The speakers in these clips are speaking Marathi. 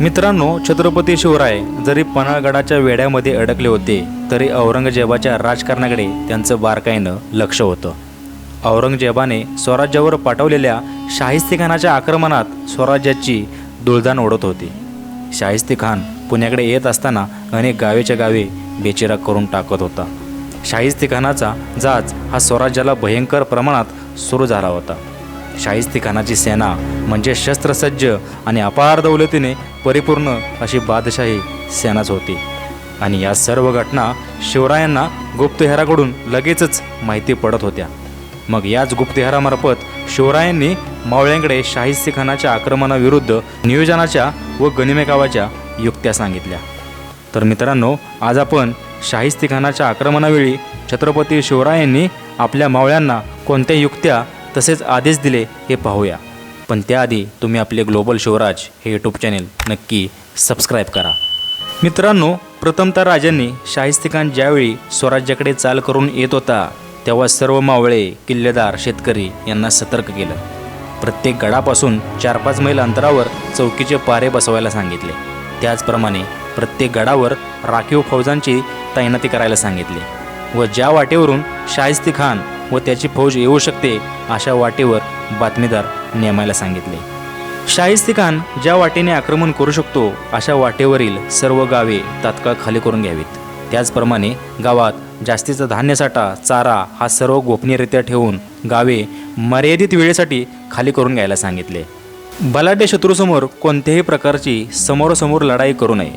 मित्रांनो छत्रपती शिवराय जरी पन्हाळगडाच्या वेड्यामध्ये अडकले होते तरी औरंगजेबाच्या राजकारणाकडे त्यांचं बारकाईनं लक्ष होतं. औरंगजेबाने स्वराज्यावर पाठवलेल्या शाहिस्तेखानाच्या आक्रमणात स्वराज्याची दुळदाण ओढत होती. शाहिस्ते खान पुण्याकडे येत असताना अनेक गावेच्या गावे बेचिराग करून टाकत होता. शाहिस्ते खानाचा जाच हा स्वराज्याला भयंकर प्रमाणात सुरू झाला होता. शाहिस्ती खानाची सेना म्हणजे शस्त्रसज्ज आणि अपार दौलतीने परिपूर्ण अशी बादशाही सेनाच होती. आणि या सर्व घटना शिवरायांना गुप्तहेराकडून लगेचच माहिती पडत होत्या. मग याच गुप्तहेरामार्फत शिवरायांनी मावळ्यांकडे शाहिस्ती खानाच्या आक्रमणाविरुद्ध नियोजनाच्या व गनिमेकावाच्या युक्त्या सांगितल्या. तर मित्रांनो आज आपण शाहिस्ती खानाच्या आक्रमणावेळी छत्रपती शिवरायांनी आपल्या मावळ्यांना कोणत्या युक्त्या तसेच आदेश दिले हे पाहूया. पण त्याआधी तुम्ही आपले ग्लोबल शिवराज हे यूट्यूब चॅनेल नक्की सबस्क्राईब करा. मित्रांनो प्रथमतः राजांनी शाहिस्ते खान ज्यावेळी स्वराज्याकडे चाल करून येत होता तेव्हा सर्व मावळे किल्लेदार शेतकरी यांना सतर्क केलं. प्रत्येक गडापासून चार पाच मैल अंतरावर चौकीचे पारे बसवायला सांगितले. त्याचप्रमाणे प्रत्येक गडावर राखीव फौजांची तैनाती करायला सांगितली व ज्या वाटेवरून शाहिस्ती खान व त्याची फौज येऊ शकते अशा वाटेवर बातमीदार नेमायला सांगितले. शाहिस्ती खान ज्या वाटेने आक्रमण करू शकतो अशा वाटेवरील सर्व गावे तात्काळ खाली करून घ्यावीत. त्याचप्रमाणे गावात जास्तीचा धान्यसाठा चारा हा सर्व गोपनीयरित्या ठेवून गावे मर्यादित वेळेसाठी खाली करून घ्यायला सांगितले. बलाढ्य शत्रूसमोर कोणत्याही प्रकारची समोरासमोर लढाई करू नये.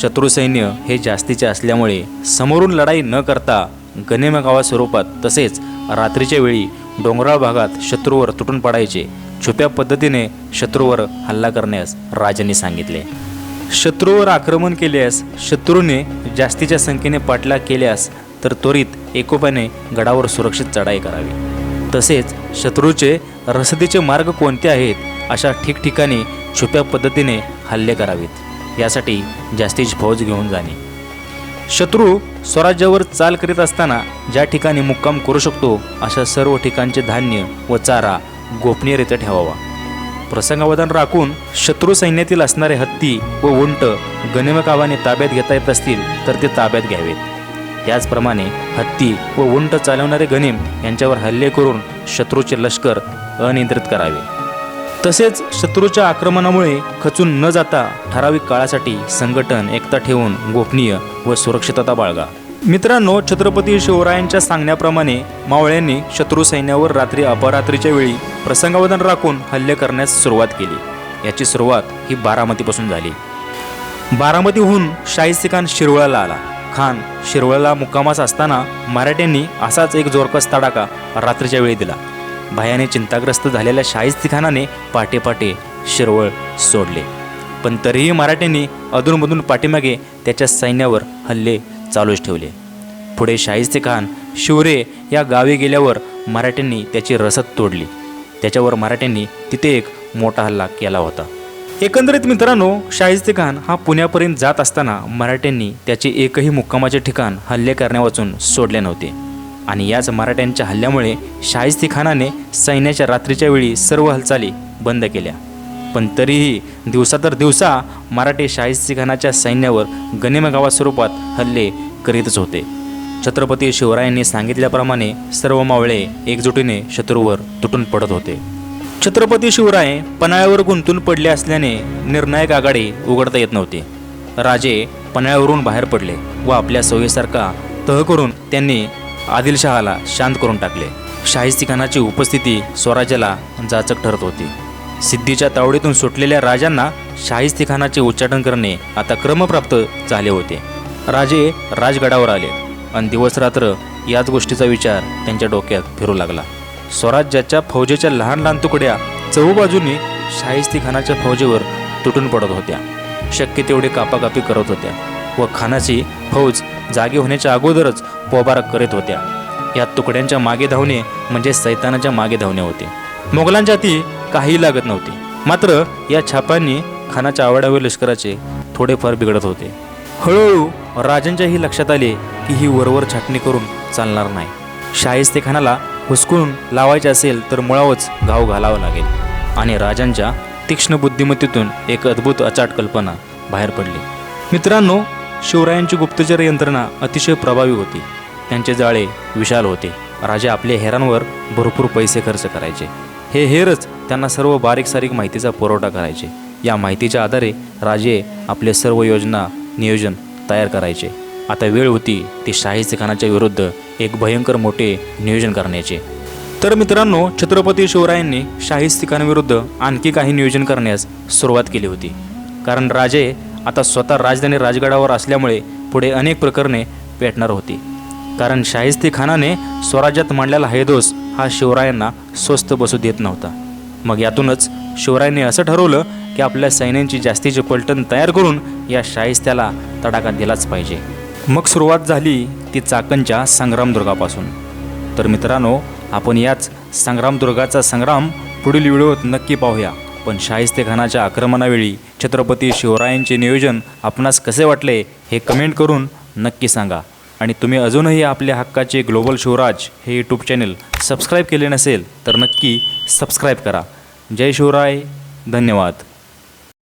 शत्रुसैन्य हे जास्तीचे असल्यामुळे समोरून लढाई न करता गनिमगावा स्वरूपात तसेच रात्रीच्या वेळी डोंगराळ भागात शत्रूवर तुटून पडायचे छुप्या पद्धतीने शत्रूवर हल्ला करण्यास राजांनी सांगितले. शत्रूवर आक्रमण केल्यास शत्रूने जास्तीच्या संख्येने पाठलाग केल्यास तर त्वरित एकोप्याने गडावर सुरक्षित चढाई करावी. तसेच शत्रूचे रसदीचे मार्ग कोणते आहेत अशा ठिकठिकाणी छुप्या पद्धतीने हल्ले करावेत. यासाठी जास्तीची फौज घेऊन जाणे. शत्रू स्वराज्यावर चाल करीत असताना ज्या ठिकाणी मुक्काम करू शकतो अशा सर्व ठिकाणचे धान्य व चारा गोपनीयरित्या ठेवावा. प्रसंगावधान राखून शत्रू सैन्यातील असणारे हत्ती व उंट गणिमकावाने ताब्यात घेता येत असतील तर ते ताब्यात घ्यावेत. त्याचप्रमाणे हत्ती व उंट चालवणारे गनिम यांच्यावर हल्ले करून शत्रूचे लष्कर अनियंत्रित करावे. तसेच शत्रूच्या आक्रमणामुळे खचून न जाता ठराविक काळासाठी संघटन एकता ठेवून गोपनीय व सुरक्षितता बाळगा. मित्रांनो छत्रपती शिवरायांच्या सांगण्याप्रमाणे मावळ्यांनी शत्रू सैन्यावर रात्री अपरात्रीच्या वेळी प्रसंगावधान राखून हल्ले करण्यास सुरुवात केली. याची सुरुवात ही बारामतीपासून झाली. बारामतीहून शाहिस्ते खान शिरवळाला आला. खान शिरवळाला मुक्कामास असताना मराठ्यांनी असाच एक जोरकस तडाखा रात्रीच्या वेळी दिला. भयाने चिंताग्रस्त झालेल्या शाहिस्ते खानाने पाटे शिरवळ सोडले. पण तरीही मराठ्यांनी अधूनमधून पाठीमागे त्याच्या सैन्यावर हल्ले चालूच ठेवले. पुढे शाहिस्ते खान शिवरे या गावी गेल्यावर मराठ्यांनी त्याची रसद तोडली. त्याच्यावर मराठ्यांनी तिथे एक मोठा हल्ला केला होता. एकंदरीत मित्रांनो शाहिस्ते खान हा पुण्यापर्यंत जात असताना मराठ्यांनी त्याचे एकही मुक्कामाचे ठिकाण हल्ले करण्यावाचून सोडले नव्हते. आणि याच मराठ्यांच्या हल्ल्यामुळे शाहिस्ती खानाने सैन्याच्या रात्रीच्या वेळी सर्व हालचाली बंद केल्या. पण तरीही दिवसा तर दिवसा मराठे शाहिस्ती खानाच्या सैन्यावर गनिमगावा स्वरूपात हल्ले करीतच होते. छत्रपती शिवरायांनी सांगितल्याप्रमाणे सर्व मावळे एकजुटीने शत्रूवर तुटून पडत होते. छत्रपती शिवराय पन्हाळ्यावर गुंतून पडले असल्याने निर्णायक आघाडी उघडता येत नव्हती. राजे पन्हाळ्यावरून बाहेर पडले व आपल्या सोयीसारखा तह करून त्यांनी आदिलशहाला शांत करून टाकले. शाहिस्तीखानाची उपस्थिती स्वराज्याला जाचक ठरत होती. सिद्धीच्या तावडीतून सुटलेल्या राजांना शाहिस्ती खानाचे उच्चाटन करणे आता क्रमप्राप्त झाले होते. राजे राजगडावर आले आणि दिवसरात्र याच गोष्टीचा विचार त्यांच्या डोक्यात फिरू लागला. स्वराज्याच्या फौजेच्या लहान लहान तुकड्या चहूबाजूंनी शाहिस्ती खानाच्या फौजेवर तुटून पडत होत्या. शक्य तेवढे कापाकापी करत होत्या व खानाची फौज जागे होण्याच्या अगोदरच पोबारा करीत होत्या. या तुकड्यांच्या मागे धावणे म्हणजे सैतानाच्या मागे धावणे होते. मोगलांच्या ती काही लागत नव्हती. मात्र या छापांनी खानाच्या आवडावे लष्कराचे थोडेफार बिघडत होते. हळूहळू राजांच्याही लक्षात आले की ही वरवर छाटणी करून चालणार नाही. शाहिस्ते खानाला हुसकून लावायचे असेल तर मुळावच घाव घालावा लागेल. आणि राजांच्या तीक्ष्ण बुद्धिमत्तेतून एक अद्भुत अचाट कल्पना बाहेर पडली. मित्रांनो शिवरायांची गुप्तचर यंत्रणा अतिशय प्रभावी होती. त्यांचे जाळे विशाल होते. राजा आपल्या हेरांवर भरपूर पैसे खर्च करायचे. हे हेरच त्यांना सर्व बारीक सारीक माहितीचा पुरवठा करायचे. या माहितीच्या आधारे राजे आपले सर्व योजना नियोजन तयार करायचे. आता वेळ होती ती शाही खानाच्या विरुद्ध एक भयंकर मोठे नियोजन करण्याचे. तर मित्रांनो छत्रपती शिवरायांनी शाहिस्तिकांविरुद्ध आणखी काही नियोजन करण्यास सुरुवात केली होती. कारण राजे आता स्वतः राजधानी राजगडावर असल्यामुळे पुढे अनेक प्रकरणे पेटणार होती. कारण शाहिस्ती खानाने स्वराज्यात मांडलेला हैदोस हा शिवरायांना स्वस्त बसू देत नव्हता. मग यातूनच शिवरायांनी असं ठरवलं की आपल्या सैन्यांची जास्तीची पलटण तयार करून या शाहिस्त्याला तडाखा दिलाच पाहिजे. मग सुरुवात झाली ती चाकणच्या संग्रामदुर्गापासून तर मित्रांनो आपण याच संग्रामदुर्गाचा संग्राम पुढील व्हिडिओत नक्की पाहूया. पण शाहिस्तेखानाच्या आक्रमणावेळी छत्रपती शिवरायांचे नियोजन आपणास कसे वाटले हे कमेंट करून नक्की सांगा. आणि तुम्ही अजूनही आपल्या हक्काचे ग्लोबल शिवराज हे यूट्यूब चॅनल सबस्क्राईब केले नसेल तर नक्की सबस्क्राईब करा. जय शिवराय धन्यवाद.